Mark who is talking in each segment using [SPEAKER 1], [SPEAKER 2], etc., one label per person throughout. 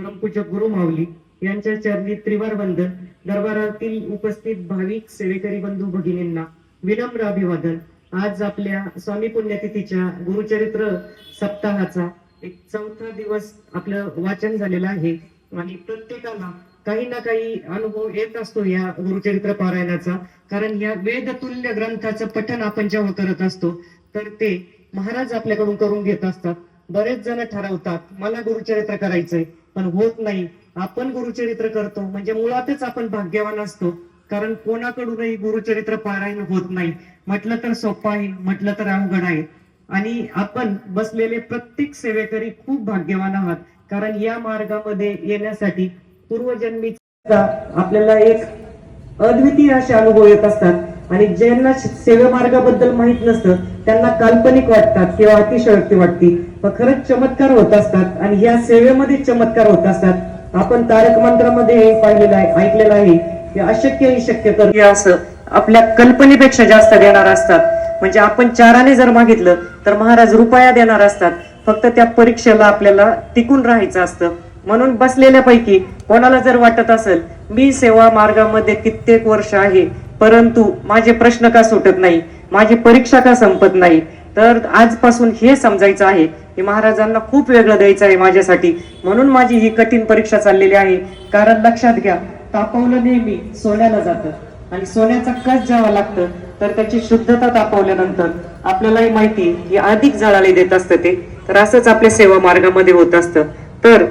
[SPEAKER 1] परमपूज्य गुरु माऊली यांच्या चरणी त्रिवार वंदन दरबारातील उपस्थित भाविक सेवेकरी बंधू भगिनींना विनम्र अभिवादन. आज आपल्या स्वामी पुण्यतिथीच्या गुरुचरित्र सप्ताहाचा एक चौथा दिवस आपलं वाचन झालेलं आहे आणि प्रत्येकाला काही ना काही अनुभव येत असतो या गुरुचरित्र पारायणाचा. कारण या वेदतुल्य ग्रंथाचं पठण आपण जेव्हा करत असतो तर ते महाराज आपल्याकडून करून घेत असतात. बरेच जण ठरवतात मला गुरुचरित्र करायचंय. पण होत नाही. आपण गुरुचरित्र करतो. म्हणजे मुळातच आपण भाग्यवान असतो. कारण कोणाकडूनही गुरुचरित्र पारायण होत नाही. म्हटलं तर सोपं आहे म्हटलं तर अवघड आहे. आणि आपण बसलेले प्रत्येक सेवेकरी खूप भाग्यवान आहात. कारण या मार्गामध्ये येण्यासाठी पूर्वजन्मीचा आपल्याला एक अद्वितीय असे अनुभव येत असतात. आणि ज्यांना सेवेमार्गाबद्दल माहीत माहीत नसतं त्यांना काल्पनिक वाटतात किंवा अतिशयोक्ती वाटते पण खरंच चमत्कार होत असतात आणि या सेवेमध्ये चमत्कार होत असतात. आपण तारक मंत्रामध्ये हे पाहिलेलं आहे ऐकलेलं आहे की अशक्य ही शक्य कर. असं आपल्या कल्पनेपेक्षा जास्त देणार असतात. म्हणजे आपण चाराने जर मागितलं तर महाराज रुपया देणार असतात. फक्त त्या परीक्षेला आपल्याला टिकून राहायचं असतं. म्हणून बसलेल्यापैकी कोणाला जर वाटत असेल मी सेवा मार्गामध्ये कित्येक वर्ष आहे परंतु माझे प्रश्न का सुटत नाही? माझी परीक्षा का संपत नाही? तर आजपासून हे समजायचं आहे. की महाराजांना खूप वेगळं द्यायचं आहे माझ्यासाठी. म्हणून माझी ही कठीण परीक्षा चाललेली आहे. कारण लक्षात घ्या तापवलं नेहमी सोन्याला जातं. आणि सोन्याचा कस जेव्हा लागतं तर त्याची शुद्धता तापवल्यानंतर आपल्यालाही माहिती की अधिक जळाले देत असतं ते. तर असंच आपल्या सेवा मार्गामध्ये होत असतं. तर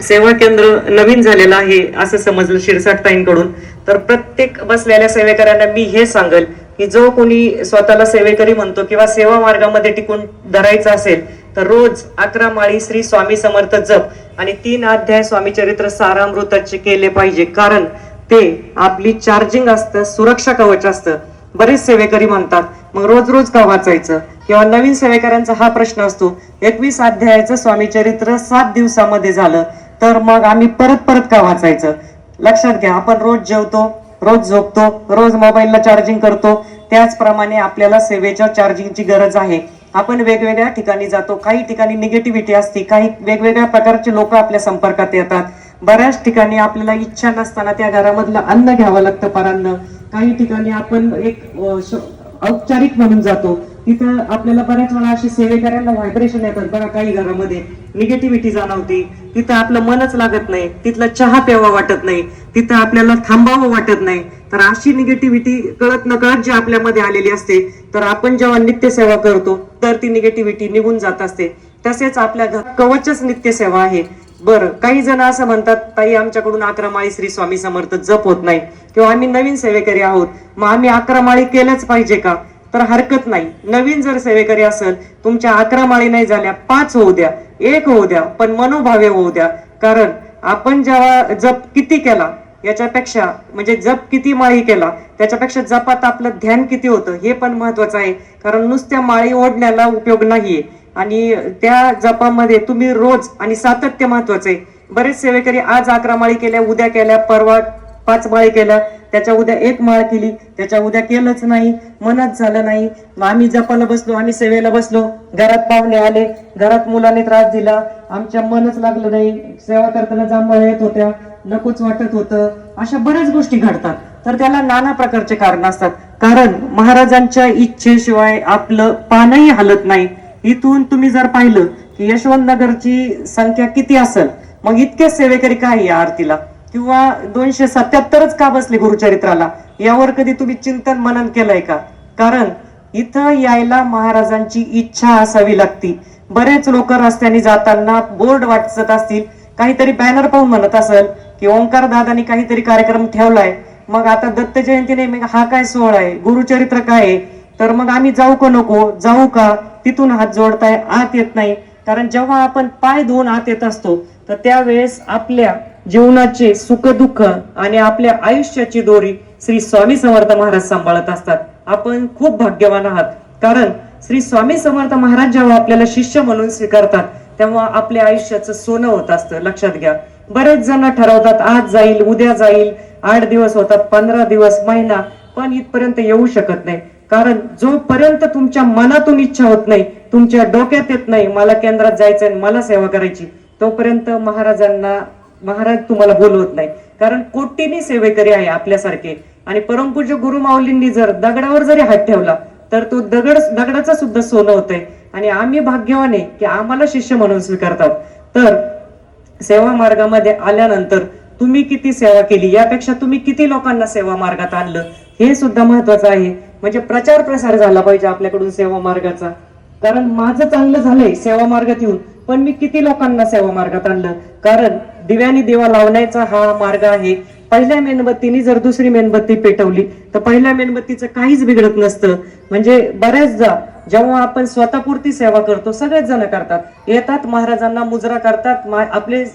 [SPEAKER 1] सेवा केंद्र नवीन झालेलं आहे असं समजलं शिरसाटताईंकडून तर प्रत्येक बसलेल्या सेवेकऱ्यांना मी हे सांगेल की जो कोणी स्वतःला सेवेकरी म्हणतो किंवा सेवा मार्गामध्ये टिकून धरायचा असेल तर रोज अकरा माळी श्री स्वामी समर्थ जप आणि तीन अध्याय स्वामी चरित्र सारामृताचे केले पाहिजे. कारण ते आपली चार्जिंग असतं सुरक्षा कवच असतं. बरेच सेवेकरी म्हणतात मग रोज रोज का वाचायचं? किंवा नवीन सेवेकऱ्यांचा हा प्रश्न असतो एकवीस अध्यायाचं स्वामी चरित्र सात दिवसामध्ये झालं तर मग आम्ही परत परत का वाचायचं? लक्षात घ्या आपण रोज जेवतो रोज झोपतो रोज मोबाईलला चार्जिंग करतो. त्याचप्रमाणे आपल्याला सेवेच्या चार्जिंगची गरज आहे. आपण वेगवेगळ्या ठिकाणी जातो काही ठिकाणी निगेटिव्हिटी असते काही वेगवेगळ्या प्रकारचे लोक आपल्या संपर्कात येतात. बऱ्याच ठिकाणी आपल्याला इच्छा नसताना त्या घरामधलं अन्न घ्यावं लागतं परांना. काही ठिकाणी आपण एक औपचारिक म्हणून जातो. तिथं आपल्याला बऱ्याच वेळा अशी सेवेकऱ्यांना व्हायब्रेशन येतात. बघा काही घरामध्ये निगेटिव्हिटी जाणवते. तिथं आपलं मनच लागत नाही. तिथला चहा प्यावा वाटत नाही. तिथं आपल्याला थांबावं वाटत नाही. तर अशी निगेटिव्हिटी कळत नकळत जी आपल्यामध्ये आलेली असते तर आपण जेव्हा नित्यसेवा करतो तर ती निगेटिव्हिटी निघून जात असते. तसेच आपल्या घर कवचच नित्यसेवा आहे. बरं काही जण असं म्हणतात ताई आमच्याकडून अकरा माळी श्री स्वामी समर्थ जप होत नाही. किंवा आम्ही नवीन सेवेकरी आहोत. मग आम्ही अकरा माळी केल्याच पाहिजे का? तर हरकत नाही. नवीन जर सेवेकरी असेल तुमच्या अकरा माळी नाही झाल्या पाच होऊ द्या एक होऊ द्या पण मनोभावे होऊ द्या. कारण आपण जेव्हा जप किती केला याच्यापेक्षा म्हणजे जप किती माळी केला त्याच्यापेक्षा जपात आपलं ध्यान किती होतं हे पण महत्वाचं आहे. कारण नुसत्या माळी ओढण्याला उपयोग नाहीये. आणि त्या जपामध्ये तुम्ही रोज आणि सातत्य महत्वाचं आहे. बरेच सेवेकरी आज अकरा माळी केल्या उद्या केल्या परवा पाच माळी केल्या त्याच्या उद्या एक माळ केली त्याच्या उद्या केलंच नाही मनच झालं नाही. मग आम्ही जपाला बसलो आम्ही सेवेला बसलो. घरात पाहुणे आले घरात मुलाने त्रास दिला. आमच्या मनच लागलं नाही. सेवा करताना जांभळ येत होत्या नकोच वाटत होतं. अशा बऱ्याच गोष्टी घडतात. तर त्याला नाना प्रकारचे कारण असतात. कारण महाराजांच्या इच्छेशिवाय आपलं पानही हलत नाही. इथून तुम्ही जर पाहिलं की यशवंत नगरची संख्या किती असेल मग इतक्या सेवेकरी काय या आरतीला? किंवा दोनशे सत्याहत्तरच का बसले गुरुचरित्राला? यावर कधी तुम्ही चिंतन मनन केलंय का? कारण इथं यायला महाराजांची इच्छा असावी लागती. बरेच लोक रस्त्याने जाताना बोर्ड वाटत असतील काहीतरी बॅनर पाहून म्हणत असेल की ओंकार दादानी काहीतरी कार्यक्रम ठेवलाय. मग आता दत्त जयंती नाही मग हा काय सोहळा आहे? गुरुचरित्र काय आहे? तर मग आम्ही जाऊ का नको? जाऊ का? तिथून हात जोडताय आत येत नाही. कारण जेव्हा आपण पाय धुवून आत येत असतो तर त्यावेळेस आपल्या जीवनाचे सुखदुःख आणि आपल्या आयुष्याची दोरी श्री स्वामी समर्थ महाराज सांभाळत असतात. आपण खूप भाग्यवान आहात. कारण श्री स्वामी समर्थ महाराज जेव्हा आपल्याला शिष्य म्हणून स्वीकारतात तेव्हा आपल्या आयुष्याचं सोनं होत असतं. लक्षात घ्या. बरेच जण ठरवतात आज जाईल उद्या जाईल आठ दिवस होतात पंधरा दिवस महिना पण इथपर्यंत येऊ शकत नाही. कारण जोपर्यंत तुमच्या मनातून इच्छा होत नाही तुमच्या डोक्यात येत नाही मला केंद्रात जायचंय आणि मला सेवा करायची तोपर्यंत महाराजांना महाराज तुम्हाला बोलवत नाही. कारण कोटीनी सेवेकरी आहे आपल्यासारखे. आणि परमपूज्य गुरु माऊलींनी जर दगडावर जरी हात ठेवला तर तो दगड दगडाचा सुद्धा सोनं होतंय. आणि आम्ही भाग्यवान आहे की आम्हाला शिष्य म्हणून स्वीकारतात. तर सेवा मार्गामध्ये आल्यानंतर तुम्ही किती सेवा केली यापेक्षा तुम्ही किती लोकांना सेवा मार्गात आणलं हे सुद्धा महत्वाचं आहे. म्हणजे प्रचार प्रसार झाला पाहिजे आपल्याकडून सेवा मार्गाचा. कारण माझं चांगलं झालंय सेवा मार्गात येऊन पण मी किती लोकांना सेवा मार्गात आणलं? कारण दिव्यानी दिवा लावण्याचा हा मार्ग आहे. पहिल्या मेणबत्तीने जर दुसरी मेणबत्ती पेटवली तर पहिल्या मेणबत्तीचं काहीच बिघडत नसतं. म्हणजे बऱ्याचदा जेव्हा आपण स्वतःपुरती सेवा करतो सगळेच जण करतात. येतात महाराजांना मुजरा करतात. मा- आपले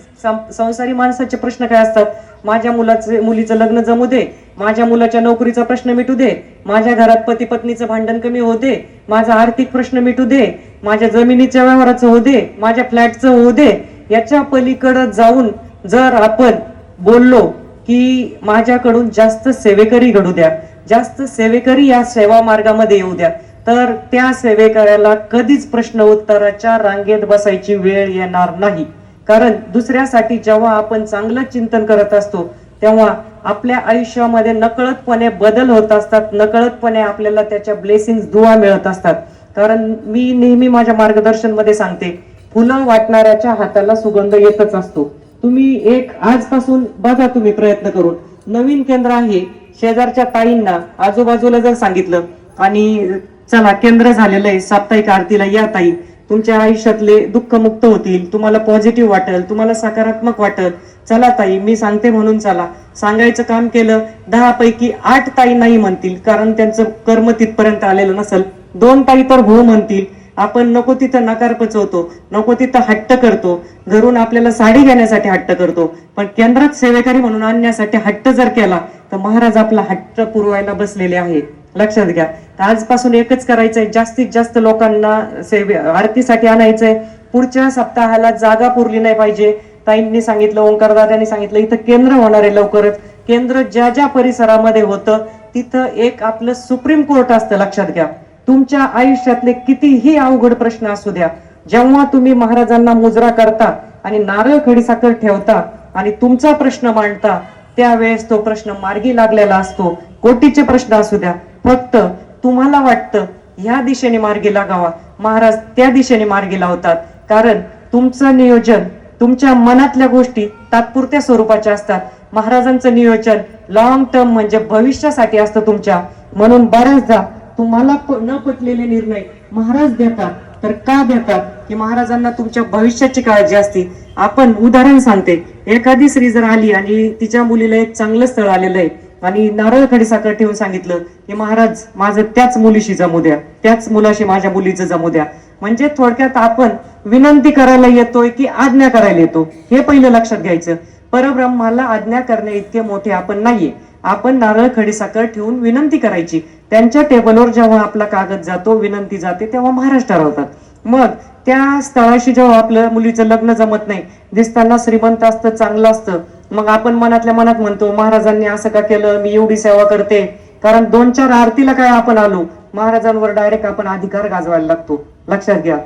[SPEAKER 1] संसारी माणसाचे प्रश्न काय असतात? माझ्या मुलाचे मुलीचं लग्न जमू दे. माझ्या मुलाच्या नोकरीचा प्रश्न मिटू दे. माझ्या घरात पती पत्नीचं भांडण कमी होऊ दे. माझा आर्थिक प्रश्न मिटू दे. माझ्या जमिनीच्या व्यवहाराचं होऊ दे. माझ्या फ्लॅटचं होऊ दे. याच्या पलीकडे जाऊन जर आपण बोललो की माझ्याकडून जास्त सेवेकरी घडू द्या जास्त सेवेकरी या सेवा मार्गामध्ये येऊ द्या तर त्या सेवेकऱ्याला कधीच प्रश्न उत्तराच्या रांगेत बसायची वेळ येणार नाही. कारण दुसऱ्यासाठी जेव्हा आपण चांगलं चिंतन करत असतो तेव्हा आपल्या आयुष्यामध्ये नकळतपणे बदल होत असतात नकळतपणे आपल्याला त्याच्या ब्लेसिंग दुवा मिळत असतात. कारण मी नेहमी माझ्या मार्गदर्शनमध्ये सांगते फुलं वाटणाऱ्याच्या हाताला सुगंध येतच असतो. तुम्ही एक आजपासून बघा तुम्ही प्रयत्न करून. नवीन केंद्र आहे. शेजारच्या ताईंना आजूबाजूला जर सांगितलं आणि चला केंद्र झालेलं आहे. साप्ताहिक आरतीला या ताई. तुमच्या आयुष्यातले दुःख मुक्त होतील. तुम्हाला पॉझिटिव्ह वाटेल. तुम्हाला सकारात्मक वाटेल. चला ताई मी सांगते म्हणून चला. सांगायचं काम केलं दहा पैकी आठ ताई नाही म्हणतील कारण त्यांचं कर्म तिथपर्यंत आलेलं नसेल. दोन ताई तर हो म्हणतील. आपण नको तिथं नकार पचवतो नको तिथं हट्ट करतो. घरून आपल्याला साडी घेण्यासाठी हट्ट करतो. पण केंद्रात सेवेकरी म्हणून आणण्यासाठी हट्ट जर केला तर महाराज आपला हट्ट पुरवायला बसलेले आहे लक्षात घ्या. तर आजपासून एकच करायचंय जास्तीत जास्त लोकांना सेवे आरतीसाठी आणायचंय. पुढच्या सप्ताहाला जागा पुरली नाही पाहिजे. ताईंनी सांगितलं ओंकारदादांनी सांगितलं इथं केंद्र होणार आहे लवकरच. केंद्र ज्या ज्या परिसरामध्ये होतं तिथं एक आपलं सुप्रीम कोर्ट असतं लक्षात घ्या. तुमच्या आयुष्यातले कितीही अवघड प्रश्न असू द्या जेव्हा तुम्ही महाराजांना मुजरा करता आणि नारळ खडीसाखर ठेवता आणि तुमचा प्रश्न मांडता त्यावेळेस तो प्रश्न मार्गी लागलेला असतो. कोटीचे प्रश्न असू द्या. फक्त तुम्हाला वाटतं ह्या दिशेने मार्गी लागावा. महाराज त्या दिशेने मार्गी लावतात. कारण तुमचं नियोजन तुमच्या मनातल्या गोष्टी तात्पुरत्या स्वरूपाच्या असतात. महाराजांचं नियोजन लॉंग टर्म म्हणजे भविष्यासाठी असतं तुमच्या. म्हणून बऱ्याचदा तुम्हाला न पटलेले निर्णय महाराज देतात. तर का देतात? की महाराजांना तुमच्या भविष्याची काळजी असते. आपण उदाहरण सांगते. एखादी स्त्री जर आली आणि तिच्या मुलीला एक चांगलं स्थळ आलेलं आहे आणि नारळ खडीसाखर ठेवून सांगितलं की महाराज माझं त्याच मुलीशी जमू द्या. त्याच मुलाशी माझ्या मुलीचं जमू द्या. म्हणजे थोडक्यात आपण विनंती करायला येतोय की आज्ञा करायला येतो. हे पहिलं लक्षात घ्यायचं. परब्रह्माला आज्ञा करणे इतके मोठे आपण नाहीये. आपण नारळ खडीसाखर ठेवून विनंती करायची. त्यांच्या टेबलवर जेव्हा आपला कागद जातो विनंती जाते तेव्हा महाराज ठरवतात. मग त्या स्थळाशी जेव्हा आपलं मुलीचं लग्न जमत नाही दिसताना श्रीमंत असतं चांगलं असतं मग आपण मनातल्या मनात म्हणतो महाराजांनी असं का केलं? मी एवढी सेवा करते. कारण दोन चार आरतीला काय आपण आलो महाराजांवर डायरेक्ट आपण अधिकार गाजवायला लागतो. लक्षात घ्या.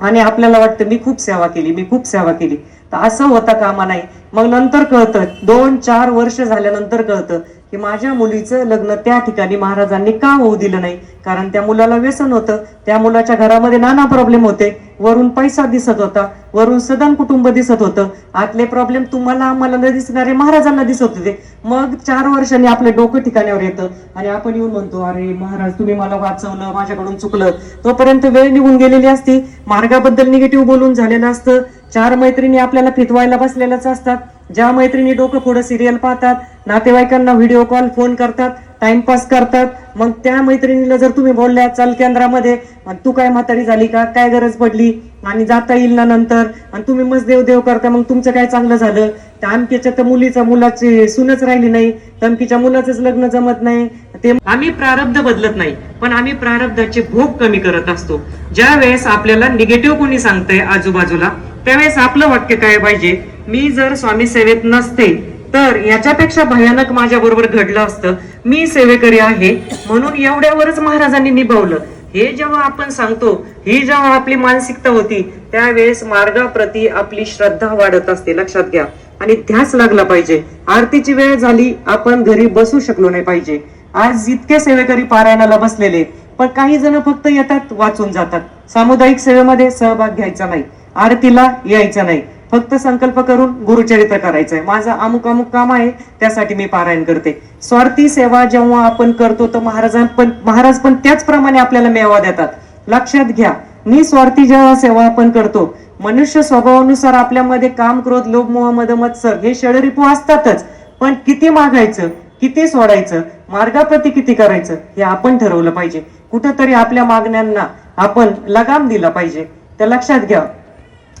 [SPEAKER 1] आणि आपल्याला वाटतं मी खूप सेवा केली मी खूप सेवा केली. तर असं होता कामा नाही. मग नंतर कळतं दोन चार वर्ष झाल्यानंतर कळतं की माझ्या मुलीचं लग्न त्या ठिकाणी महाराजांनी का होऊ दिलं नाही? कारण त्या मुलाला व्यसन होतं. त्या मुलाच्या घरामध्ये नाना प्रॉब्लेम होते. वरून पैसा दिसत होता. वरून सदन कुटुंब दिसत होतं. आतले प्रॉब्लेम तुम्हाला आम्हाला न दिसणारे महाराजांना दिसत होते. मग चार वर्षांनी आपलं डोकं ठिकाण्यावर येतं. आणि आपण येऊन म्हणतो अरे महाराज तुम्ही मला वाचवलं माझ्याकडून चुकलं. तोपर्यंत वेळ निघून गेलेली असती. मार्गाबद्दल निगेटिव्ह बोलून झालेलं असतं. चार मैत्रिणी आपल्याला फितवायला बसलेल्याच असतात. ज्या मैत्रिणी डोकं पुढं सिरियल पाहतात नातेवाईकांना व्हिडिओ कॉल फोन करतात टाइमपास करतात मग त्या मैत्रिणीला जर तुम्ही बोलल्या चल केंद्रामध्ये आणि तू काय म्हातारी झाली का? काय गरज पडली? आणि जाता येईल ना नंतर? आणि तुम्ही मग देव देव करता मग तुमचं काय चांगलं झालं? त्या अमकीच्या तर मुलीचा मुलाची सूनच राहिली नाही. तमकीच्या मुलाचंच लग्न जमत नाही. ते आम्ही प्रारब्ध बदलत नाही पण आम्ही प्रारब्धाचे भोग कमी करत असतो. ज्या वेळेस आपल्याला निगेटिव्ह कोणी सांगतंय आजूबाजूला त्यावेळेस आपलं वाक्य काय पाहिजे? मी जर स्वामी सेवेत नसते तर याच्यापेक्षा भयानक माझ्या बरोबर घडलं असतं. मी सेवेकरी आहे म्हणून एवढ्यावरच महाराजांनी निभावलं. हे जेव्हा आपण सांगतो ही जेव्हा आपली मानसिकता होती त्यावेळेस मार्गाप्रती आपली श्रद्धा वाढत असते. लक्षात घ्या. आणि ध्यास लागला पाहिजे. आरतीची वेळ झाली आपण घरी बसू शकलो नाही पाहिजे. आज इतके सेवेकरी पारायणाला बसलेले पण काही जण फक्त येतात वाचून जातात. सामुदायिक सेवेमध्ये सहभाग घ्यायचा नाही. आरतीला यायचं नाही. फक्त संकल्प करून गुरुचरित्र करायचंय. माझं अमुक अमुक काम आहे त्यासाठी मी पारायण करते. स्वार्थी सेवा जेव्हा आपण करतो तर महाराजां पण महाराज पण त्याचप्रमाणे आपल्याला मेवा देतात. लक्षात घ्या निस्वार्थी जेव्हा सेवा आपण करतो मनुष्य स्वभावानुसार आपल्यामध्ये काम क्रोध लोभ मोह मद मत्सर हे षडरिपू असतातच. पण किती मागायचं किती सोडायचं मार्गाप्रती किती करायचं हे आपण ठरवलं पाहिजे. कुठंतरी आपल्या मागण्यांना आपण लगाम दिला पाहिजे. तर लक्षात घ्या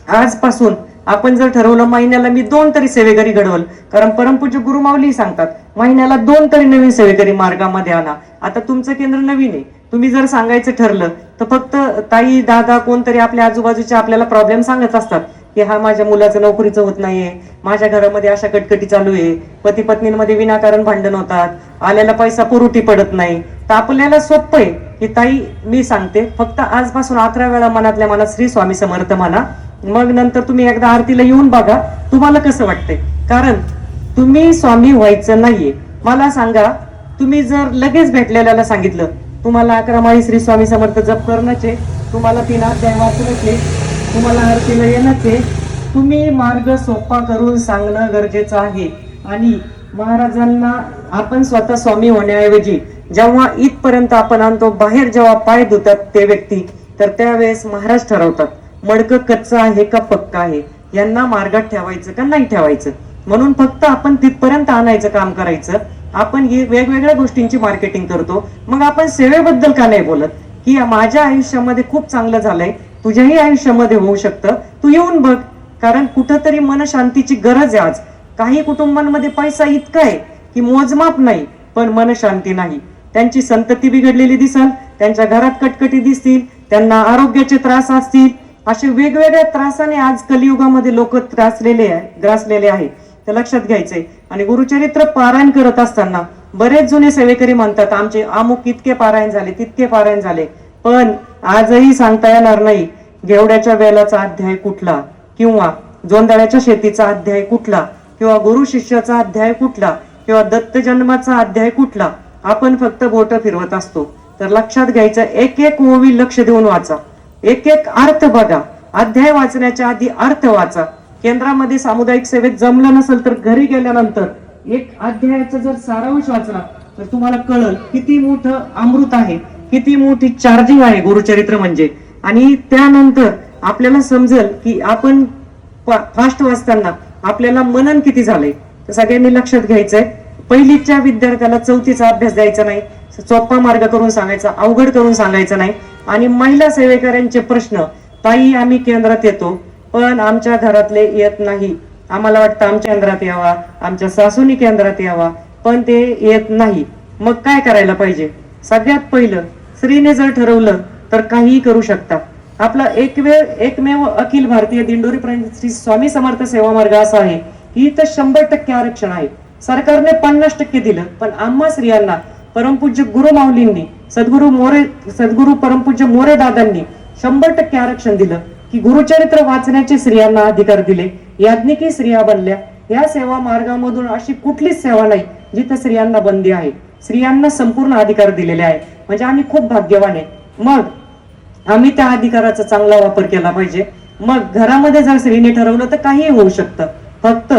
[SPEAKER 1] आजपासून आपण जर ठरवलं महिन्याला मी दोन तरी सेवेकरी घडवल कारण परमपूज्य गुरुमावली सांगतात महिन्याला दोन तरी नवीन सेवेकरी मार्गामध्ये आणा. आता तुमचं केंद्र नवीन आहे. तुम्ही जर सांगायचं ठरलं तर फक्त ताई दादा कोणतरी आपल्या आजूबाजूचे आपल्याला प्रॉब्लेम सांगत असतात की हा माझ्या मुलाचं नोकरीचं होत नाहीये माझ्या घरामध्ये अशा कटकटी चालू आहे पती पत्नींमध्ये विनाकारण भांडण होतात आलेला पैसा पुरुटी पडत नाही. तर आपल्याला सोपं आहे की ताई मी सांगते फक्त आजपासून अकरा वेळा मनातल्या मनात श्री स्वामी समर्थ म्हणा मग नंतर तुम्ही एकदा आरतीला येऊन बघा. तुम्हाला कसं वाटतंय? कारण तुम्ही स्वामी व्हायचं नाहीये. मला सांगा तुम्ही जर लगेच भेटलेल्याला सांगितलं तुम्हाला अकरा माळी श्री स्वामी समर्थ जप करण्याचे तुम्हाला तीन अध्याय वाचण्याचे तुम्हाला आरतीला येणंचे तुम्ही मार्ग सोपा करून सांगणं गरजेचं आहे. आणि महाराजांना आपण स्वतः स्वामी होण्याऐवजी जेव्हा इथपर्यंत आपण आणतो बाहेर जेव्हा पाय धुतात ते व्यक्ती तर त्यावेळेस महाराज ठरवतात. मडकं कच्चं आहे का पक्का आहे? यांना मार्गात ठेवायचं का नाही ठेवायचं? म्हणून फक्त आपण तिथपर्यंत आणायचं काम करायचं. आपण ही वेगवेगळ्या गोष्टींची मार्केटिंग करतो. मग आपण सेवेबद्दल का नाही बोलत? की माझ्या आयुष्यामध्ये खूप चांगलं झालंय. तुझ्याही आयुष्यामध्ये होऊ शकतं. तू येऊन बघ. कारण कुठंतरी मनशांतीची गरज आहे आज. काही कुटुंबांमध्ये पैसा इतका आहे की मोजमाप नाही पण मनशांती नाही. त्यांची संतती बिघडलेली दिसल त्यांच्या घरात कटकटी दिसतील त्यांना आरोग्याचे त्रास असतील असे वेगवेगळ्या त्रासाने आज कलियुगामध्ये लोक त्रासलेले आहे ग्रासलेले आहे. ते लक्षात घ्यायचंय. आणि गुरुचरित्र पारायण करत असताना बरेच जुने सेवेकरी म्हणतात आमचे अमुक इतके पारायण झाले तितके पारायण झाले. पण आजही सांगता येणार नाही घेवड्याच्या वेलाचा अध्याय कुठला? किंवा जोंधळ्याच्या शेतीचा अध्याय कुठला? किंवा गुरु शिष्याचा अध्याय कुठला? किंवा दत्त जन्माचा अध्याय कुठला? आपण फक्त बोट फिरवत असतो. तर लक्षात घ्यायचं एक एक ओवी लक्ष देऊन वाचा. एक एक अर्थ बघा. अध्याय वाचण्याच्या आधी अर्थ वाचा. केंद्रामध्ये सामुदायिक सेवेत जमलं नसेल तर घरी गेल्यानंतर एक अध्यायाचा जर सारांश वाचला तर तुम्हाला कळल किती मोठं अमृत आहे किती मोठी चार्जिंग आहे गुरुचरित्र म्हणजे. आणि त्यानंतर आपल्याला समजेल की आपण फास्ट वाचताना आपल्याला मनन किती झालंय. तर सगळ्यांनी लक्षात घ्यायचंय. पहिलीच्या विद्यार्थ्याला चौथीचा अभ्यास द्यायचा नाही. सोपा मार्ग करून सांगायचा अवघड करून सांगायचं नाही. आणि महिला सेवेकऱ्यांचे प्रश्न ताई आम्ही केंद्रात येतो पण आमच्या घरातले येत नाही. आम्हाला वाटतं आमच्या केंद्रात यावा आमच्या सासूनी केंद्रात यावा पण ते येत नाही. मग काय करायला पाहिजे? सगळ्यात पहिलं स्त्रीने जर ठरवलं तर काहीही करू शकता. आपला एक वेळ एकमेव अखिल भारतीय दिंडोरी पर्यंत श्री स्वामी समर्थ सेवा मार्ग असा आहे की इथं शंभर टक्के आरक्षण आहे. सरकारने पन्नास टक्के दिलं पण आम्हा स्त्रियांना परमपूज्य गुरु माऊलींनी सद्गुरु मोरे सद्गुरु परमपूज्य मोरे दादांनी शंभर टक्के आरक्षण दिलं की गुरुचरित्र वाचण्याचे स्त्रियांना अधिकार दिले. याज्ञिकी स्त्रिया बनल्या. या सेवा मार्गामधून अशी कुठलीच सेवा नाही जिथे स्त्रियांना बंदी आहे. स्त्रियांना संपूर्ण अधिकार दिलेले आहे. म्हणजे आम्ही खूप भाग्यवान आहे. मग आम्ही त्या अधिकाराचा चांगला वापर केला पाहिजे. मग घरामध्ये जर स्त्रीने ठरवलं तर काहीही होऊ शकतं. फक्त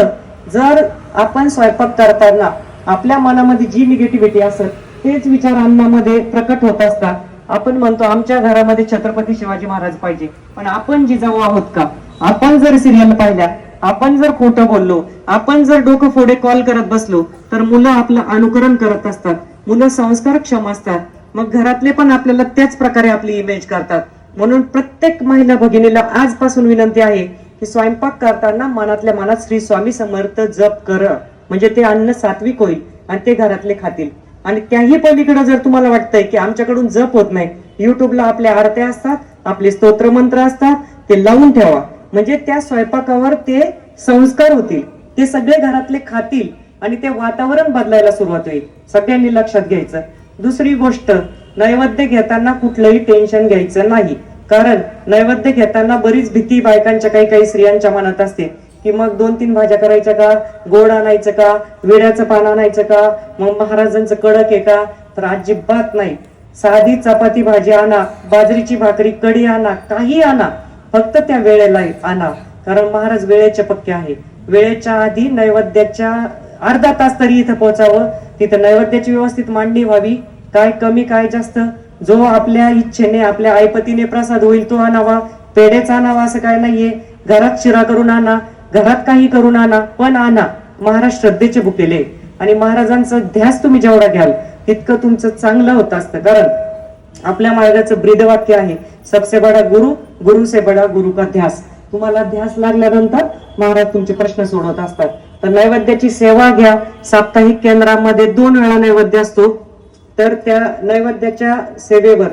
[SPEAKER 1] जर आपण स्वयंपाक करताना आपल्या मनामध्ये जी निगेटिव्हिटी असत तेच विचार अन्नामध्ये प्रकट होत असतात. आपण म्हणतो आमच्या घरामध्ये छत्रपती शिवाजी महाराज पाहिजे. पण आपण जिजाऊ आहोत का? आपण जर सिरियल पाहिल्या आपण जर खोटं बोललो आपण जर डोकं फोडे कॉल करत बसलो तर मुलं आपलं अनुकरण करत असतात. मुलं संस्कारक्षम असतात. मग घरातले पण आपल्याला त्याच प्रकारे आपली इमेज करतात म्हणून प्रत्येक महिला भगिनीला आजपासून विनंती आहे की स्वयंपाक करताना मनातल्या मनात श्री स्वामी समर्थ जप कर. म्हणजे ते अन्न सात्विक होईल आणि ते घरातले खातील. आणि त्याही पलीकडे जर तुम्हाला वाटतंय की आमच्याकडून जप होत नाही युट्यूबला आपल्या आरत्या असतात आपले स्तोत्र मंत्र असतात ते लावून ठेवा. म्हणजे त्या स्वयंपाकावर ते संस्कार होतील ते सगळे घरातले खातील आणि ते वातावरण बदलायला सुरुवात होईल. सगळ्यांनी लक्षात घ्यायचं. दुसरी गोष्ट नैवेद्य घेताना कुठलंही टेन्शन घ्यायचं नाही. कारण नैवेद्य घेताना बरीच भीती बायकांच्या काही काही स्त्रियांच्या मनात असते. की मग दोन तीन भाज्या करायच्या का? गोड आणायचं का? विड्याचं पान आणायचं का? मग महाराजांचं कडक आहे का? तर अजिबात नाही. साधी चपाती भाजी आणा बाजरीची भाकरी कढी आणा काही आणा. फक्त त्या वेळेला आणा. कारण महाराज वेळेचे पक्के आहे. वेळेच्या आधी नैवेद्याच्या अर्धा तास तरी इथं पोहोचावं. तिथं नैवेद्याची व्यवस्थित मांडणी व्हावी. काय कमी काय जास्त? जो आपल्या इच्छेने आपल्या आईपतीने प्रसाद होईल तो आणावा. पेढेच आणावा असं काय नाहीये. घरात शिरा करून आणा. घरात काही करून आणा पण आणा. महाराज श्रद्धेचे भुकेले. आणि महाराजांचा ध्यास तुम्ही जेवढा घ्याल तितकं तुमचं चांगलं होत असतं. कारण आपल्या मार्गाचं ब्रीदवाक्य आहे सबसे बडा गुरु गुरु से बडा गुरु का ध्यास. तुम्हाला ध्यास लागल्यानंतर महाराज तुमचे प्रश्न सोडवत असतात. तर नैवेद्याची सेवा घ्या. साप्ताहिक केंद्रामध्ये दोन वेळा नैवेद्य असतो. तर त्या नैवेद्याच्या सेवेवर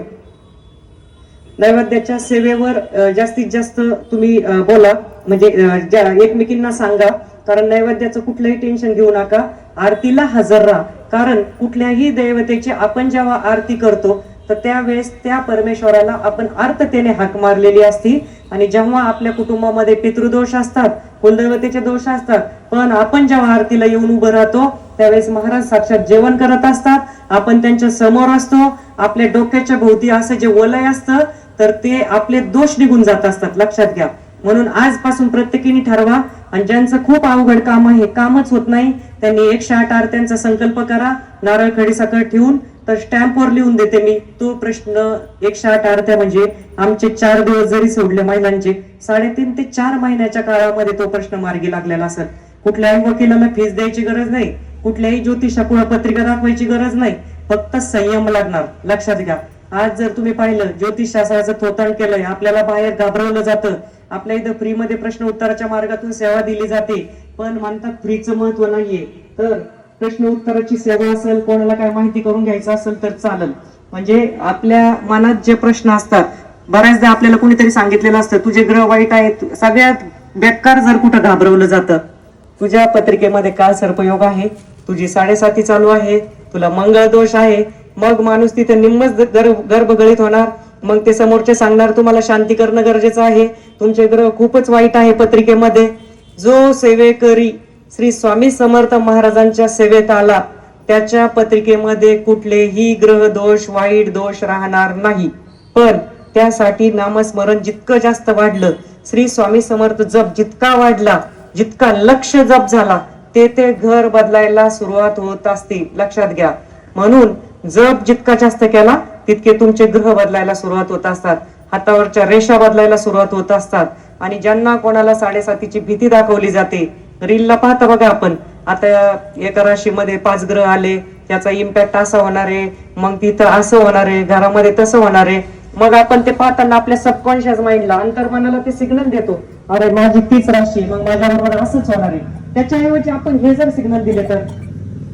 [SPEAKER 1] नैवेद्याच्या सेवेवर जास्तीत जास्त तुम्ही बोला. म्हणजे ज्या एकमेकींना सांगा कारण नैवेद्याचं कुठलंही टेन्शन घेऊ नका. आरतीला हजर राहा. कारण कुठल्याही दैवतेची आपण जेव्हा आरती करतो तर त्यावेळेस त्या परमेश्वराला आपण आर्ततेने हाक मारलेली असती. आणि जेव्हा आपल्या कुटुंबामध्ये पितृदोष असतात कुलदैवतेचे दोष असतात पण आपण जेव्हा आरतीला येऊन उभं राहतो त्यावेळेस महाराज साक्षात जेवण करत असतात. आपण त्यांच्यासमोर असतो. आपल्या डोक्याच्या भोवती असं जे वलय असतं तर ते आपले दोष निघून जात असतात. लक्षात घ्या. म्हणून आजपासून प्रत्येकीने ठरवा आणि ज्यांचं खूप अवघड काम आहे कामच होत नाही त्यांनी एकशे आठ आरत्यांचा संकल्प करा नारळ खडी साखर ठेवून तर स्टॅम्पवर लिहून देते मी तो प्रश्न एकशे आठ आरत्या म्हणजे आमचे चार दिवस जरी सोडले महिलांचे साडेतीन ते चार महिन्याच्या काळामध्ये तो प्रश्न मार्गी लागलेला असेल. कुठल्याही वकिलाला फीस द्यायची गरज नाही कुठल्याही ज्योतिषाकुळा पत्रिका दाखवायची गरज नाही फक्त संयम लागणार. लक्षात घ्या. आज जर तुम्ही पाहिलं ज्योतिष शास्त्राचं थोतांड केलंय आपल्याला बाहेर घाबरवलं जातं आपल्या इथं फ्रीमध्ये प्रश्न उत्तराच्या मार्गातून सेवा दिली जाते पण म्हणतात फ्रीचं महत्त्व नाहीये. तर प्रश्न उत्तराची सेवा असेल कोणाला काय माहिती करून घ्यायचं असेल तर चालेल. म्हणजे आपल्या मनात जे प्रश्न असतात बऱ्याचदा आपल्याला कोणीतरी सांगितलेलं असतं तुझे ग्रह वाईट आहेत सगळ्यात बेकार जर कुठं घाबरवलं जातं. तुझ्या पत्रिकेमध्ये काल सर्पयोग आहे तुझी साडेसाती चालू आहे तुला मंगळ दोष आहे मग माणूस तिथे निम्मच गर्भ गर्भगळीत होणार मग ते समोरचे सांगणार तुम्हाला शांती करणं गरजेचं आहे. तुमचे ग्रह खूपच वाईट आहे पत्रिकेमध्ये. जो सेवेकरी श्री स्वामी समर्थ महाराजांच्या सेवेत आला त्याच्या पत्रिकेमध्ये कुठलेही ग्रह दोष वाईट दोष राहणार नाही. पण त्यासाठी नामस्मरण जितकं जास्त वाढलं श्री स्वामी समर्थ जप जितका वाढला जितका लक्ष जप झाला ते ते घर बदलायला सुरुवात होत असते. लक्षात घ्या. म्हणून जप जितका जास्त केला तितके तुमचे ग्रह बदलायला सुरुवात होत असतात. हातावरच्या रेषा बदलायला सुरुवात होत असतात. आणि ज्यांना कोणाला साडेसातीची भीती दाखवली जाते रीलला पाहता बघा आपण. आता एका राशीमध्ये पाच ग्रह आले त्याचा इम्पॅक्ट असा होणार आहे मग तिथं असं होणार आहे घरामध्ये तसं होणार आहे. मग आपण ते पाहताना आपल्या सबकॉन्शियस माइंडला अंतर्मनाला ते सिग्नल देतो. अरे माझी तीच राशी मग माझ्याबरोबर असंच होणार आहे. त्याच्याऐवजी आपण हे जर सिग्नल दिले तर?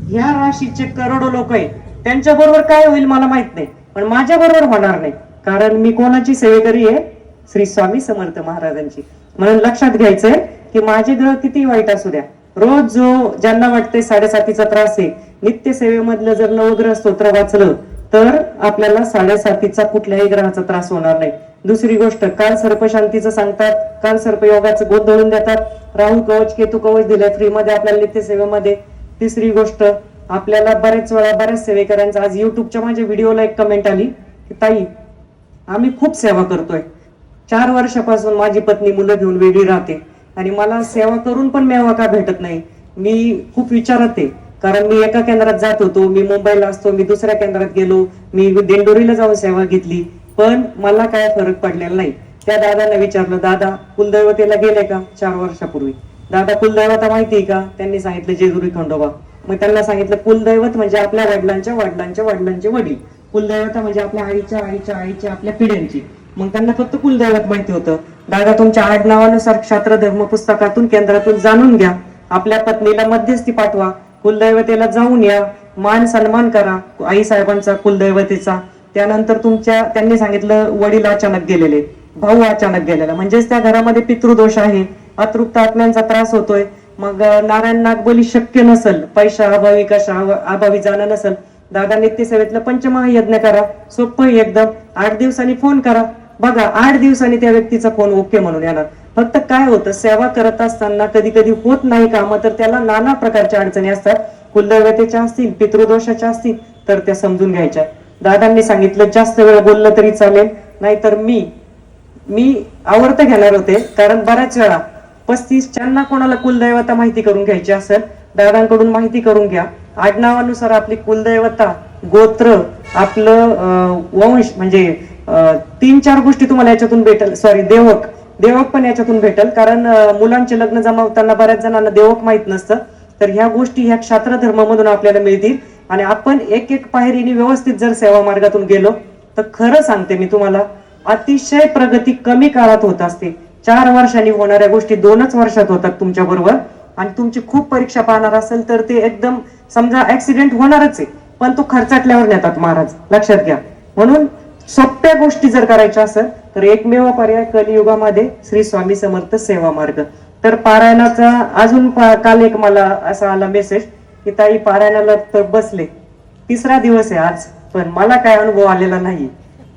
[SPEAKER 1] ह्या राशीचे करोडो लोक आहे त्यांच्या बरोबर काय होईल मला माहीत नाही. पण माझ्या बरोबर होणार नाही. कारण मी कोणाची सेवेकरी आहे? श्री स्वामी समर्थ महाराजांची. म्हणून लक्षात घ्यायचंय की माझे ग्रह किती वाईट असू द्या रोज जो ज्यांना वाटते साडेसातीचा त्रास आहे नित्य सेवेमधलं जर नवग्रह स्तोत्र वाचलं तर आपल्याला साडेसातीचा कुठल्याही ग्रहाचा त्रास होणार नाही. दुसरी गोष्ट काल सर्पशांतीचं सांगतात काल सर्पयोगाचं गोंधळून देतात. राहू कवच केतू कवच दिलंय फ्रीमध्ये आपल्याला नित्य सेवेमध्ये. तिसरी गोष्ट आपल्याला बरेच वेळा बऱ्याच सेवेकरांचा आज युट्यूबच्या माझ्या व्हिडिओला एक कमेंट आली की ताई आम्ही खूप सेवा करतोय. चार वर्षापासून माझी पत्नी मुलं घेऊन वेगळी राहते आणि मला सेवा करून पण मेवा का भेटत नाही? मी खूप विचारत आहे. कारण मी एका केंद्रात जात होतो मी मुंबईला असतो मी दुसऱ्या केंद्रात गेलो मी दिंडोरीला जाऊन सेवा घेतली. पण मला काय फरक पडलेला नाही. त्या दादाला विचारलं दादा कुलदैवतेला गेले का चार वर्षापूर्वी? दादा कुलदैवता माहिती का? त्यांनी सांगितलं जेजुरी खंडोबा. मग त्यांना सांगितलं कुलदैवत म्हणजे आपल्या वडिलांच्या वडिलांच्या वडिलांचे वडील. कुलदैवता म्हणजे आपल्या आईच्या आईच्या आईच्या आपल्या पिढ्यांची. मग त्यांना फक्त कुलदैवत माहिती होतं. दादा तुमच्या आडनावानुसार क्षात्र धर्म पुस्तकातून केंद्रातून जाणून घ्या. आपल्या पत्नीला मध्यस्थी पाठवा. कुलदैवतेला जाऊन या. मान सन्मान करा. आई साहेबांचा कुलदैवतेचा. त्यानंतर तुमच्या त्यांनी सांगितलं वडील अचानक गेलेले. भाऊ अचानक गेलेला. म्हणजेच त्या घरामध्ये पितृदोष आहे. अतृप्त आत्म्यांचा त्रास होतोय. मग नारायण नागबोली शक्य नसल पैशा अभावी कशा अभावी जाणं नसल दादा नित्य सेवेतलं पंचमहायज्ञ करा सोपं एकदम आठ दिवसांनी फोन करा. बघा आठ दिवसांनी त्या व्यक्तीचा फोन ओके म्हणून येणार. फक्त काय होतं सेवा करत असताना कधी कधी होत नाही कामं तर त्याला नाना प्रकारच्या अडचणी असतात. कुलदैवतेच्या असतील पितृदोषाच्या असतील तर त्या समजून घ्यायच्या. दादांनी सांगितलं जास्त वेळ बोललं तरी चालेल. नाहीतर मी मी आवर्त घेणार होते कारण बऱ्याच वेळा पस्तीस ज्यांना कोणाला कुलदैवता माहिती करून घ्यायची असेल दादांकडून माहिती करून घ्या. आडनावानुसार आपली कुलदैवता गोत्र आपलं वंश म्हणजे तीन चार गोष्टी तुम्हाला याच्यातून भेटल सॉरी देवक. देवक पण याच्यातून भेटल कारण मुलांचे लग्न जमावताना बऱ्याच जणांना देवक माहीत नसतं. तर ह्या गोष्टी ह्या क्षात्र धर्मामधून आपल्याला मिळतील. आणि आपण एक एक पायरीने व्यवस्थित जर सेवा मार्गातून गेलो तर खरं सांगते मी तुम्हाला अतिशय प्रगती कमी काळात होत असते. चार वर्षांनी होणाऱ्या गोष्टी दोनच वर्षात होतात तुमच्या बरोबर. आणि तुमची खूप परीक्षा पाहणार असेल तर ते एकदम समजा ऍक्सिडेंट होणारच आहे पण तो खर्चाटल्यावर नेतात महाराज. लक्षात घ्या. म्हणून सोप्या गोष्टी जर करायच्या असेल तर एकमेव पर्याय कलियुगामध्ये श्री स्वामी समर्थ सेवा मार्ग. तर पारायणाचा अजून पा- काल एक मला असा आला मेसेज की ताई पारायणाला तर बसले. तिसरा दिवस आहे आज पण मला काय अनुभव आलेला नाही.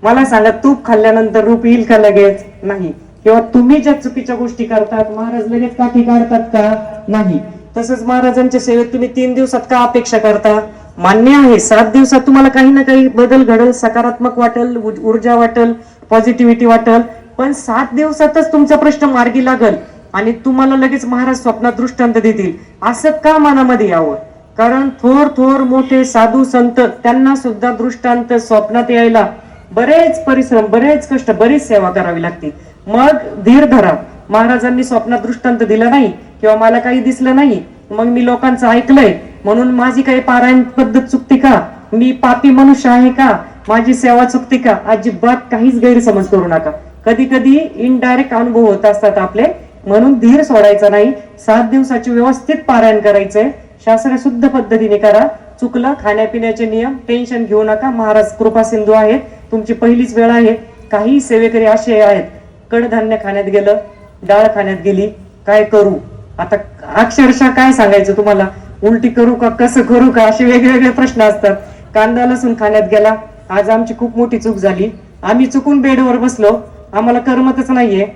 [SPEAKER 1] मला सांगा तूप खाल्ल्यानंतर रूप येईल का लगेच? नाही. किंवा तुम्ही ज्या चुकीच्या गोष्टी करतात महाराज लगेच काठी काढतात का? नाही. तसंच महाराजांच्या सेवेत तुम्ही तीन दिवसात का अपेक्षा करता? मान्य आहे सात दिवसात तुम्हाला काही ना काही बदल घडल सकारात्मक वाटेल ऊर्जा वाटेल पॉझिटिव्हिटी वाटेल पण सात दिवसातच तुमचा प्रश्न मार्गी लागल आणि तुम्हाला लगेच महाराज स्वप्नात दृष्टांत देतील. असं का मनामध्ये यावं? कारण थोर थोर मोठे साधू संत त्यांना सुद्धा दृष्टांत स्वप्नात यायला बरेच परिश्रम बरेच कष्ट बरीच सेवा करावी लागते मग धीर धरा. महाराजांनी स्वप्नात दृष्टांत दिला नाही किंवा मला काही दिसलं नाही मग मी लोकांचं ऐकलंय. म्हणून माझी काही पारायण पद्धत चुकते का? मी पापी मनुष्य आहे का? माझी सेवा चुकते का? अजिबात काहीच गैरसमज करू नका. कधी कधी इनडायरेक्ट अनुभव होत असतात आपले. म्हणून धीर सोडायचा नाही. सात दिवसाचे व्यवस्थित पारायण करायचंय. शास्त्र शुद्ध पद्धतीने करा. चुकलं खाण्यापिण्याचे नियम टेन्शन घेऊ नका. महाराज कृपा सिंधू आहेत. तुमची पहिलीच वेळ आहे. काही सेवेकरी असे आहेत. कडधान्य खाण्यात गेलं डाळ खाण्यात गेली काय करू? आता अक्षरशः काय सांगायचं तुम्हाला? उलटी करू का कसं करू का? असे वेगवेगळे प्रश्न असतात. कांदा लसूण खाण्यात गेला. आज आमची खूप मोठी चूक झाली. आम्ही चुकून बेडवर बसलो. आम्हाला करमतच नाहीये.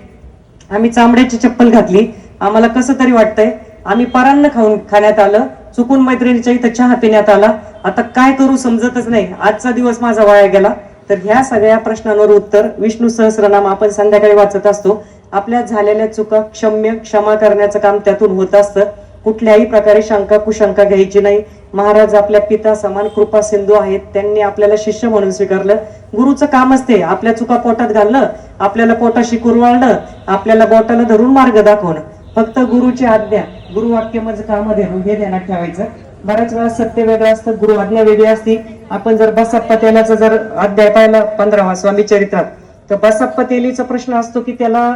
[SPEAKER 1] आम्ही चांबड्याची चप्पल घातली. आम्हाला कसं तरी वाटतंय. आम्ही परान्न खाऊन खाण्यात आलं. चुकून मैत्रिणीच्या इथं चहा पिण्यात आला. आता काय करू समजतच नाही. आजचा दिवस माझा वाया गेला. तर ह्या सगळ्या प्रश्नांवर उत्तर विष्णू सहस्रनाम आपण संध्याकाळी वाचत असतो. आपल्या झालेल्या चुका क्षम्य क्षमा करण्याचं काम त्यातून होत असतं. कुठल्याही प्रकारे शंका कुशंका घ्यायची नाही. महाराज आपल्या पिता समान कृपा सिंधू आहेत. त्यांनी आपल्याला शिष्य म्हणून स्वीकारलं. गुरुचं काम असते. आपल्या चुका पोटात घालणं आपल्याला पोटाशी कुरवाळणं आपल्याला बोटाला धरून मार्ग दाखवणं. फक्त गुरुची आज्ञा गुरुवाक्य माझं काम देणं हे ध्यानात ठेवायचं. बऱ्याच वेळा सत्य वेगळं असतं गुरु आज्ञा वेगळी असती. आपण जर बसप्पा तेलाचा जर अध्याय पाहिला पंधरावा स्वामी चरित्रात तर बसप्पा तेलीचा प्रश्न असतो की त्याला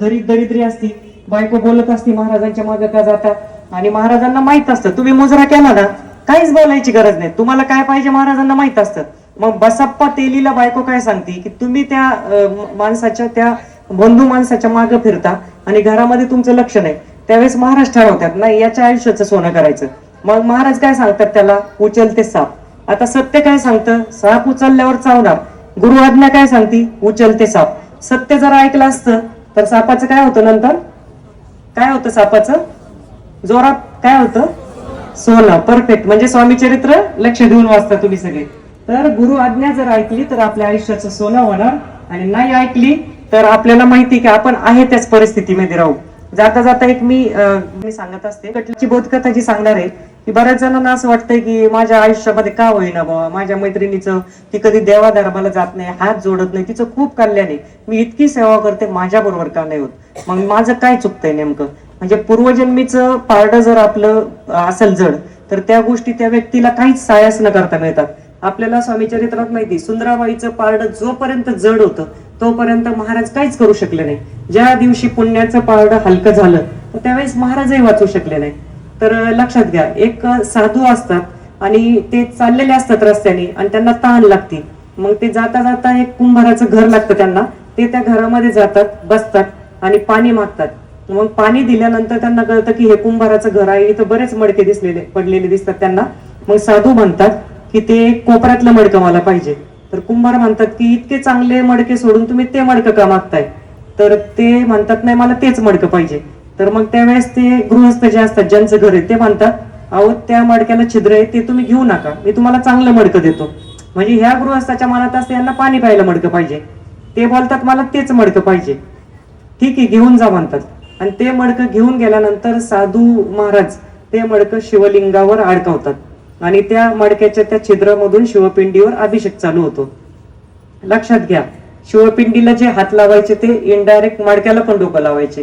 [SPEAKER 1] घरी दरिद्री असती बायको बोलत असती महाराजांच्या मागे का जाता? आणि महाराजांना माहीत असतं तुम्ही मुजरा केला ना काहीच बोलायची गरज नाही. तुम्हाला काय पाहिजे महाराजांना माहीत असतं. मग बसप्पा तेलीला बायको काय सांगते? की तुम्ही त्या माणसाच्या त्या बंधू माणसाच्या मागे फिरता आणि घरामध्ये तुमचं लक्ष नाही. त्यावेळेस महाराज ठरवतात नाही याच्या आयुष्याचं सोनं करायचं. मग महाराज काय सांगतात त्याला? उचलते साप. आता सत्य काय सांगतं? साप उचलल्यावर चावणार. गुरु आज्ञा काय सांगती? उचलते साप. सत्य जर ऐकलं असतं तर सापाचं काय होतं नंतर? काय होतं सापाचं? जोरात काय होतं? सोनं. परफेक्ट म्हणजे स्वामी चरित्र लक्ष देऊन वाचता तुम्ही सगळे. तर गुरु आज्ञा जर ऐकली तर आपल्या आयुष्याचं सोनं होणार. आणि नाही ऐकली तर आपल्याला माहिती की आपण आहे त्याच परिस्थितीमध्ये राहू. जाता जाता एक मी मी सांगत असते. कटलीची बोधकथा जी सांगणार आहे की बऱ्याच जणांना असं वाटतंय की माझ्या आयुष्यामध्ये का होईना बाबा माझ्या मैत्रिणीचं ती कधी देवाधर्माला जात नाही हात जोडत नाही तिचं खूप कल्याण आहे. मी इतकी सेवा करते माझ्या बरोबर का नाही होत? मग माझं काय चुकतंय नेमकं? म्हणजे पूर्वजन्मीचं पारडं जर आपलं असेल जड तर त्या गोष्टी त्या व्यक्तीला काहीच सायास न करता मिळतात. आपल्याला स्वामी चरित्रात माहिती सुंदराबाईचं पारड जोपर्यंत जड होतं तोपर्यंत महाराज काहीच करू शकले नाही. ज्या दिवशी पुण्याचं पारडं हलकं झालं तर त्यावेळेस महाराजही वाचू शकले नाही. तर लक्षात घ्या एक साधू असतात आणि ते चाललेले असतात रस्त्याने आणि त्यांना तहान लागते. मग ते जाता जाता एक कुंभाराचं घर लागतं त्यांना. ते त्या घरामध्ये जातात बसतात आणि पाणी मागतात. मग पाणी दिल्यानंतर त्यांना कळतं की हे कुंभाराचं घर आहे इथं बरेच मडके दिसलेले पडलेले दिसतात त्यांना. मग साधू म्हणतात की ते कोपऱ्यातलं मडकं मला पाहिजे. तर कुंभार म्हणतात की इतके चांगले मडके सोडून तुम्ही ते मडकं का मागताय? तर ते म्हणतात नाही मला तेच मडकं पाहिजे. तर मग त्यावेळेस ते गृहस्थ जे असतात ज्यांचं घर आहे ते म्हणतात अहो त्या मडक्याला छिद्र आहे ते तुम्ही घेऊ नका. मी तुम्हाला चांगलं मडकं देतो. म्हणजे ह्या गृहस्थाच्या मनात असते यांना पाणी प्यायला मडकं पाहिजे. ते बोलतात मला तेच मडकं पाहिजे. ठीक आहे घेऊन जा म्हणतात. आणि ते मडकं घेऊन गेल्यानंतर साधू महाराज ते मडकं शिवलिंगावर अडकवतात. आणि त्या मडक्याच्या त्या छिद्रामधून शिवपिंडीवर अभिषेक चालू होतो. लक्षात घ्या शिवपिंडीला जे हात लावायचे ते इनडायरेक्ट मडक्याला पण डोकं लावायचे.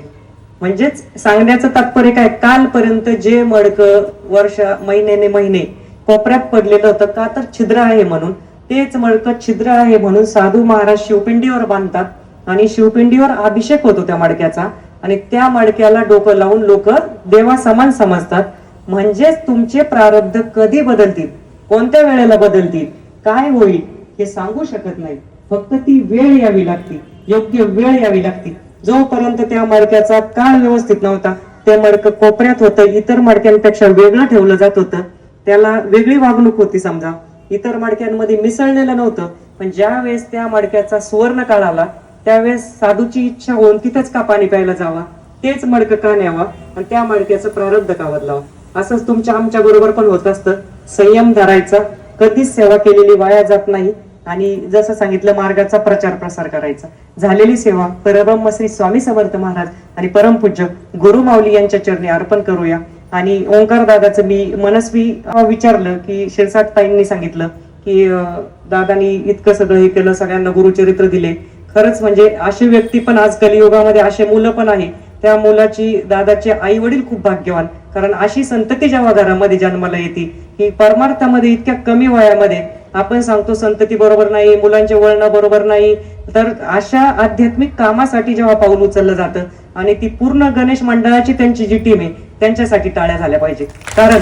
[SPEAKER 1] म्हणजेच सांगण्याचं तात्पर्य काय? कालपर्यंत जे मडकं वर्ष महिन्याने महिने कोपऱ्यात पडलेलं होतं का तर छिद्र आहे म्हणून. तेच मडकं छिद्र आहे म्हणून साधू महाराज शिवपिंडीवर बांधतात आणि शिवपिंडीवर अभिषेक होतो त्या मडक्याचा. आणि त्या मडक्याला डोकं लावून लोक देवा समान समजतात. म्हणजेच तुमचे प्रारब्ध कधी बदलतील? कोणत्या वेळेला बदलतील? काय होईल? हे सांगू शकत नाही. फक्त ती वेळ यावी लागते. योग्य वेळ यावी लागते. जोपर्यंत त्या मडक्याचा काळ व्यवस्थित नव्हता ते मडकं कोपऱ्यात होतं इतर मडक्यांपेक्षा वेगळं ठेवलं जात होतं त्याला वेगळी वागणूक होती समजा. इतर मडक्यांमध्ये मिसळलेलं नव्हतं पण ज्या वेळेस त्या मडक्याचा सुवर्ण काळ आला त्यावेळेस साधूची इच्छा होऊन तिथेच का पाणी प्यायला जावा? तेच मडकं का न्यावा? आणि त्या मडक्याचं प्रारब्ध का बदलावा? असंच तुमच्या आमच्या बरोबर पण होत असतं. संयम धरायचा. कधीच सेवा केलेली वाया जात नाही. आणि जसं सांगितलं मार्गाचा प्रचार प्रसार करायचा. झालेली सेवा परब्रह्म श्री स्वामी समर्थ महाराज आणि परमपूज्य गुरु माऊली यांच्या चरणी अर्पण करूया. आणि ओंकार दादाचं मी मनस्वी विचारलं की शिरसाट ताईंनी सांगितलं की अं, दादानी इतकं सगळं हे केलं सगळ्यांना गुरुचरित्र दिले. खरंच म्हणजे अशी व्यक्ती पण आज कलियुगामध्ये असे मुलं पण आहे. त्या मुलाची दादाचे आई वडील खूप भाग्यवान. कारण अशी संतती जेव्हा घरामध्ये जन्माला येते की परमार्थामध्ये इतक्या कमी वयामध्ये आपण सांगतो संतती बरोबर नाही मुलांचे वळणं बरोबर नाही. तर अशा आध्यात्मिक कामासाठी जेव्हा पाऊल उचललं जातं आणि ती पूर्ण गणेश मंडळाची त्यांची जी टीम आहे त्यांच्यासाठी टाळ्या झाल्या पाहिजे कारण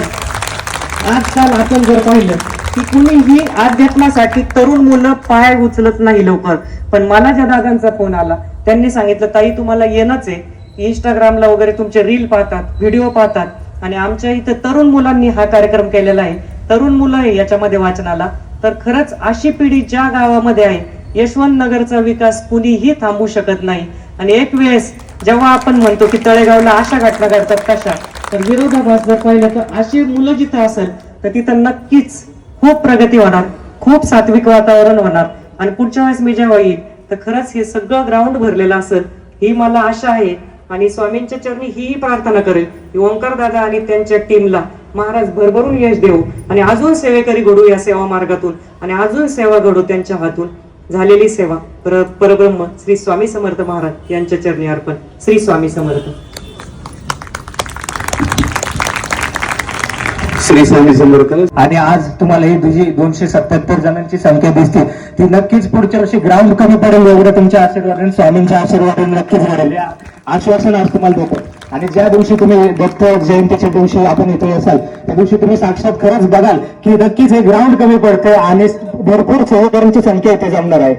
[SPEAKER 1] आजकाल आपण जर पाहिलं की कुणीही अध्यात्मासाठी तरुण मुलं पाय उचलत नाही लवकर. पण मला ज्या दादांचा फोन आला त्यांनी सांगितलं ताई तुम्हाला येणंच आहे. इंस्टाग्रामला वगैरे तुमचे रील पाहतात व्हिडिओ पाहतात आणि आमच्या इथं तरुण मुलांनी हा कार्यक्रम केलेला आहे. तरुण मुलं आहे याच्यामध्ये वाचनाला. तर खरंच अशी पिढी ज्या गावामध्ये आहे यशवंत नगरचा विकास कुणीही थांबू शकत नाही. आणि एक वेळेस जेव्हा आपण म्हणतो की तळेगावला अशा घटना घडतात कशा तर विरोधाभास जर पाहिलं तर अशी मुलं जिथं असेल तर तिथं नक्कीच खूप प्रगती होणार खूप सात्विक वातावरण होणार. आणि पुढच्या वेळेस मी जेव्हा येईल तर खरंच हे सगळं ग्राउंड भरलेलं असेल ही मला आशा आहे. आणि स्वामींच्या चरणी ही प्रार्थना करेल की ओंकार दादा आणि त्यांच्या टीमला महाराज भरभरून यश देऊ आणि अजून सेवेकरी घडू या सेवा मार्गातून आणि अजून सेवा घडू त्यांच्या हातून. झालेली सेवा पर परब्रह्म श्री स्वामी समर्थ महाराज यांच्या चरणी अर्पण. श्री स्वामी समर्थ.
[SPEAKER 2] श्री स्वामी समर्थ आणि आज तुम्हाला ही तुझी दोनशे सत्याहत्तर जणांची संख्या दिसते. ती नक्कीच पुढच्या वर्षी ग्राउंड कमी पडेल एवढं तुमच्या आशीर्वादाने स्वामींच्या आशीर्वादाने नक्कीच घडेल. आश्वासन आज तुम्हाला देतो. आणि ज्या दिवशी तुम्ही दत्त जयंतीच्या दिवशी आपण इथे असाल त्या दिवशी तुम्ही साक्षात खरंच बघाल की नक्कीच हे ग्राउंड कमी पडतंय आणि भरपूर सहकाऱ्यांची संख्या इथे जमणार आहे.